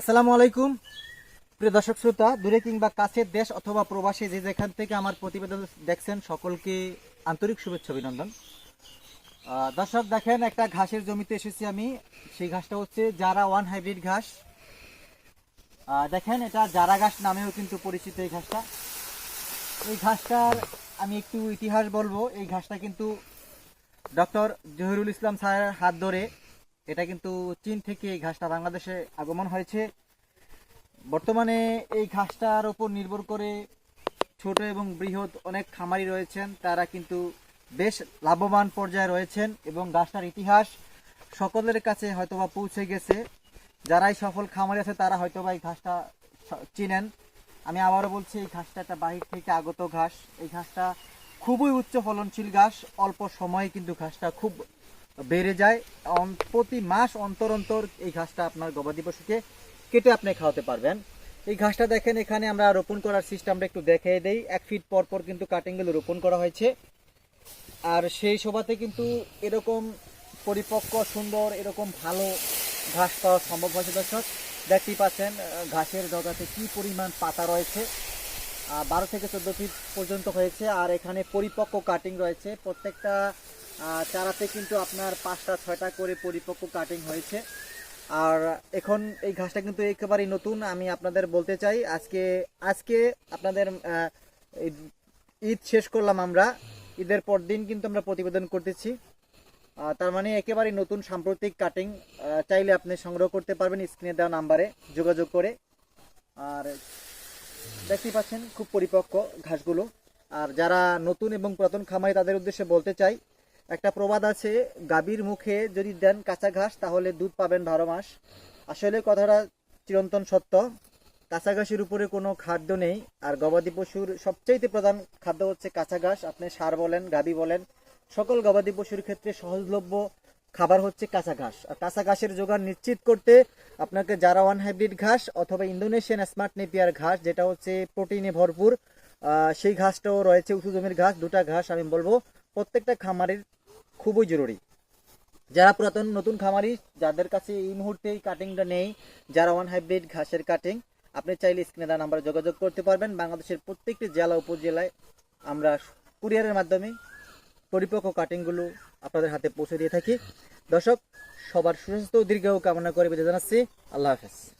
আসসালামু আলাইকুম। প্রিয় দর্শক শ্রোতা, দূরে কিংবা কাছের দেশ অথবা প্রবাসী যে যেখান থেকে আমার প্রতিবেদন দেখছেন, সকলকে আন্তরিক শুভেচ্ছা অভিনন্দন। দর্শক, দেখেন, একটা ঘাসের জমিতে এসেছি আমি। সেই ঘাসটা হচ্ছে জারা ওয়ান হাইব্রিড ঘাস। দেখেন, এটা জারা ঘাস নামেও কিন্তু পরিচিত এই ঘাসটা। এই ঘাসটার আমি একটু ইতিহাস বলব। এই ঘাসটা কিন্তু ডক্টর জহিরুল ইসলাম স্যারের হাত ধরে এটা কিন্তু চীন থেকে এই ঘাসটা বাংলাদেশে আগমন হয়েছে। বর্তমানে এই ঘাসটার উপর নির্ভর করে ছোট এবং বৃহৎ অনেক খামারি রয়েছেন। তারা কিন্তু বেশ লাভবান পর্যায়ে রয়েছেন এবং ঘাসটার ইতিহাস সকলের কাছে হয়তোবা পৌঁছে গেছে। যারাই সফল খামারি আছে, তারা হয়তোবা এই ঘাসটা চিনেন। আমি আবারও বলছি, এই ঘাসটা একটা বাহির থেকে আগত ঘাস। এই ঘাসটা খুবই উচ্চ ফলনশীল ঘাস। অল্প সময়ে কিন্তু ঘাসটা খুব বেড়ে যায়। প্রতি মাস অন্তর অন্তর এই ঘাসটা আপনার গবাদি পশুকে কেটে আপনি খাওয়াতে পারবেন। এই ঘাসটা দেখেন, এখানে আমরা রোপণ করার সিস্টেমটা একটু দেখিয়ে দেই। এক ফিট পর পর কিন্তু কাটিংগুলো রোপণ করা হয়েছে। আর সেই সভাতে কিন্তু এরকম পরিপক্ক, সুন্দর, এরকম ভালো ঘাস পাওয়া সম্ভব হয়েছে, দর্শক। দেখতেই পাচ্ছেন ঘাসের জগাতে কি পরিমাণ পাতা রয়েছে। বারো থেকে চোদ্দ ফিট পর্যন্ত হয়েছে। আর এখানে পরিপক্ক কাটিং রয়েছে। প্রত্যেকটা চারাতে কিন্তু আপনার পাঁচটা, ছয়টা করে পরিপক্ক কাটিং হয়েছে। আর এখন এই ঘাসটা কিন্তু একেবারেই নতুন। আমি আপনাদের বলতে চাই, আজকে আজকে আপনাদের ঈদ শেষ করলাম আমরা। ঈদের পর দিন কিন্তু আমরা প্রতিবেদন করতেছি। তার মানে একেবারে নতুন সাম্প্রতিক কাটিং চাইলে আপনি সংগ্রহ করতে পারবেন স্ক্রিনে দেওয়া নাম্বারে যোগাযোগ করে। আর দেখতেই পাচ্ছেন, খুব পরিপক্ক ঘাসগুলো। আর যারা নতুন এবং পুরাতন খামারি, তাদের উদ্দেশ্যে বলতে চাই একটা প্রবাদ আছে, গাভীর মুখে যদি দেন কাঁচা ঘাস, তাহলে দুধ পাবেন বারো মাস। আসলে কথাটা চিরন্তন সত্য। কাঁচা ঘাসের উপরে কোনো খাদ্য নেই, আর গবাদি পশুর সবচাইতে প্রধান খাদ্য হচ্ছে কাঁচা ঘাস। আপনি সার বলেন, গাভী বলেন, সকল গবাদি পশুর ক্ষেত্রে সহজলভ্য খাবার হচ্ছে কাঁচা ঘাস। আর কাঁচা ঘাসের যোগান নিশ্চিত করতে আপনাকে যারা ওয়ান হাইব্রিড ঘাস অথবা ইন্দোনেশিয়ান স্মার্ট নেপিয়ার ঘাস, যেটা হচ্ছে প্রোটিনে ভরপুর সেই ঘাসটাও রয়েছে উঁচু জমির ঘাস, দুটা ঘাস আমি বলব। প্রত্যেকটা খামারের খুবই জরুরি। যারা পুরাতন, নতুন খামারি, যাদের কাছে এই মুহূর্তে এই কাটিংটা নেই, যারা ওয়ান হাইব্রিড ঘাসের কাটিং আপনি চাইলে স্ক্রিনে দেওয়া নাম্বারে যোগাযোগ করতে পারবেন। বাংলাদেশের প্রত্যেকটি জেলা, উপজেলায় আমরা কুরিয়ারের মাধ্যমে পরিপক্ক কাটিংগুলো আপনাদের হাতে পৌঁছে দিয়ে থাকি। দর্শক, সবার সুস্বাস্থ্য দীর্ঘ কামনা করে বিদায় জানাচ্ছি। আল্লাহ হাফেজ।